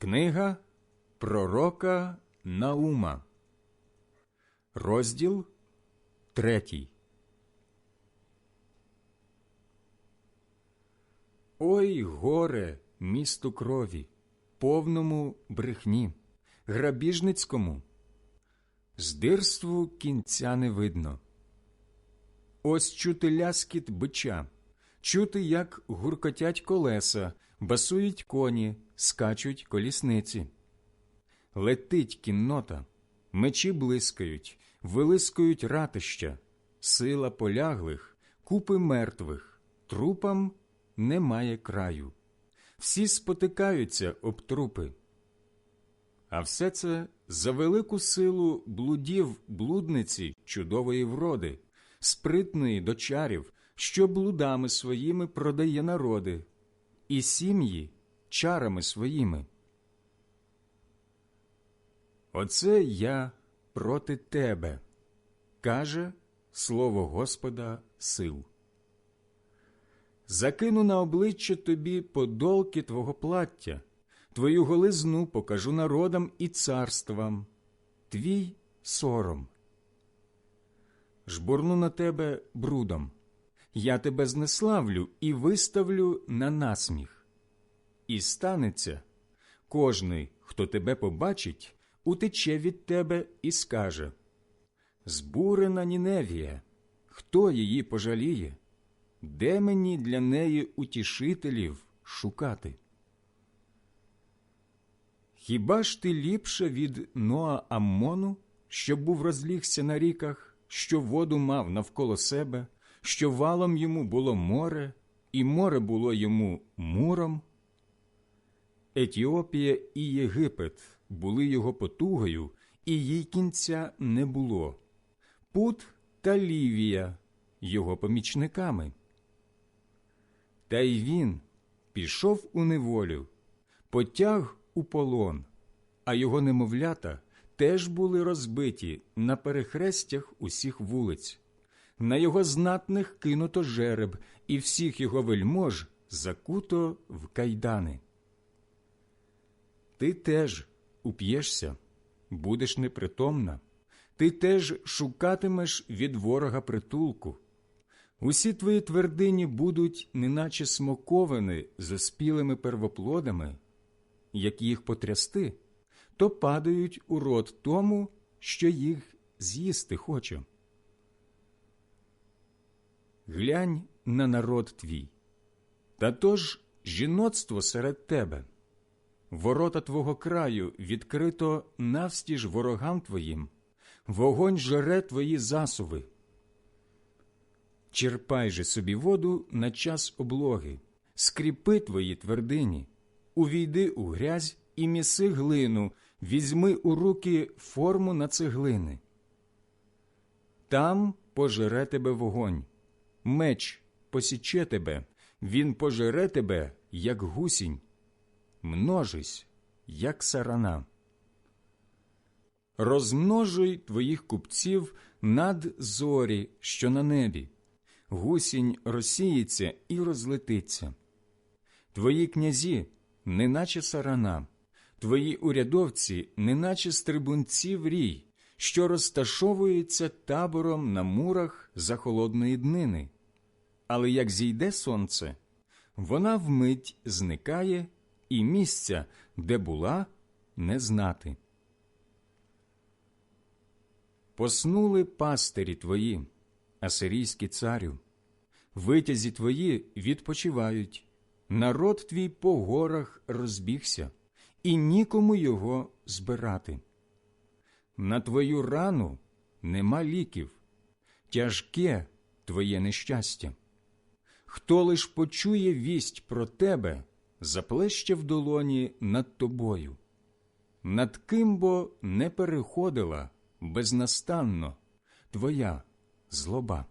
Книга Пророка Наума, розділ третій. Ой горе місту крові, повному брехні, грабіжницькому, здирству кінця не видно. Ось чути ляскіт бича, чути, як гуркотять колеса, басують коні, скачуть колісниці. Летить кіннота, мечі блискають, вилискують ратища, сила поляглих, купи мертвих, трупам немає краю. Всі спотикаються об трупи. А все це за велику силу блудів блудниці чудової вроди, спритної до чарів, що блудами своїми продає народи, і сім'ї чарами своїми. Оце я проти тебе, каже слово Господа сил. Закину на обличчя тобі подолки твого плаття, твою голизну покажу народам і царствам, твій сором. Жбурну на тебе брудом, я тебе знеславлю і виставлю на насміх. І станеться кожний, хто тебе побачить, утече від тебе і скаже Збурена Ніневія, хто її пожаліє? Де мені для неї утішителів шукати? Хіба ж ти ліпше від Ноа Аммону, що був розлігся на ріках, що воду мав навколо себе, що валом йому було море, і море було йому муром? Етіопія і Єгипет були його потугою, і їй кінця не було. Пут та Лівія його помічниками. Та й він пішов у неволю, потяг у полон, а його немовлята теж були розбиті на перехрестях усіх вулиць. На його знатних кинуто жереб, і всіх його вельмож закуто в кайдани. Ти теж уп'єшся, будеш непритомна, ти теж шукатимеш від ворога притулку. Усі твої твердині будуть, неначе смоковини з оспілими первоплодами, як їх потрясти, то падають у рот тому, що їх з'їсти хоче. Глянь на народ твій, та то ж жіноцтво серед тебе. Ворота твого краю відкрито навстіж ворогам твоїм, вогонь жере твої засуви. Черпай же собі воду на час облоги, скріпи твої твердині, увійди у грязь і міси глину, візьми у руки форму на цеглини. Там пожере тебе вогонь, меч посіче тебе, він пожере тебе, як гусінь, множись, як сарана. Розмножуй твоїх купців над зорі, що на небі гусінь розсіється і розлетиться. Твої князі, неначе сарана, твої урядовці, неначе стрибунці в рій, що розташовуються табором на мурах за холодної днини. Але як зійде сонце, вона вмить зникає, і місця, де була, не знати. Поснули пастирі твої асирійський царю, витязі твої відпочивають, народ твій по горах розбігся, і нікому його збирати. На твою рану нема ліків, тяжке твоє нещастя. Хто лиш почує вість про тебе, заплеще в долоні над тобою, над ким бо не переходила безнастанно твоя злоба.